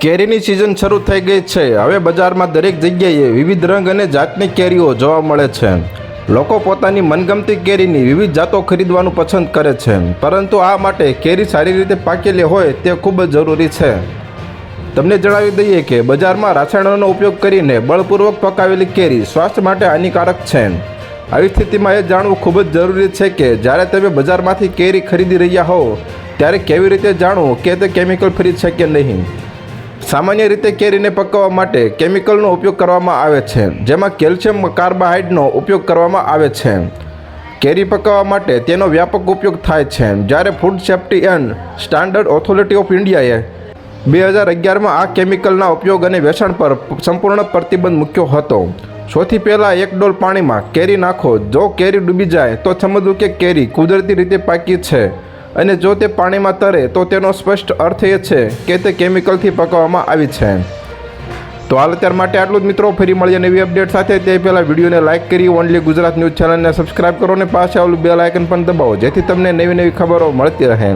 કેરીની સિઝન શરૂ થઈ ગઈ છે. હવે બજારમાં દરેક જગ્યાએ વિવિધ રંગ અને જાતની કેરીઓ જોવા મળે છે. લોકો પોતાની મનગમતી કેરીની વિવિધ જાતો ખરીદવાનું પસંદ કરે છે. પરંતુ આ માટે કેરી સારી રીતે પાકેલી હોય તે ખૂબ જ જરૂરી છે. તમને જણાવી દઈએ કે બજારમાં રસાયણોનો ઉપયોગ કરીને બળપૂર્વક પકાવેલી કેરી સ્વાસ્થ્ય માટે હાનિકારક છે. આવી સ્થિતિમાં એ જાણવું ખૂબ જ જરૂરી છે કે જ્યારે તમે બજારમાંથી કેરી ખરીદી રહ્યા હો ત્યારે કેવી રીતે જાણવું કે તે કેમિકલ ફ્રી છે કે નહીં? સામાન્ય રીતે કેરીને પકવવા માટે કેમિકલનો ઉપયોગ કરવામાં આવે છે, જેમાં કેલ્શિયમ કાર્બાહાઈડનો ઉપયોગ કરવામાં આવે છે. કેરી પકવવા માટે તેનો વ્યાપક ઉપયોગ થાય છે, જ્યારે food safety and standard authority of ઇન્ડિયાએ બે હજાર અગિયારમાં આ કેમિકલના ઉપયોગ અને વેચાણ પર સંપૂર્ણ પ્રતિબંધ મૂક્યો હતો. સૌથી પહેલાં એક ડોલ પાણીમાં કેરી નાખો. જો કેરી ડૂબી જાય, તો સમજવું કે કેરી કુદરતી રીતે પાકી છે. અને જો તે પાણીમાં તરે, તો તેનો સ્પષ્ટ અર્થ એ છે કે તે કેમિકલથી પકવવામાં આવી છે. તો હાલ અત્યાર માટે આટલું જ મિત્રો. ફરી મળીએ નવી અપડેટ સાથે. તે પહેલાં વિડીયોને લાઇક કરી ઓનલી ગુજરાત ન્યૂઝ ચેનલને સબસ્ક્રાઇબ કરો અને પાસે આવેલું બેલ આઇકન પણ દબાવો, જેથી તમને નવી નવી ખબરો મળતી રહે.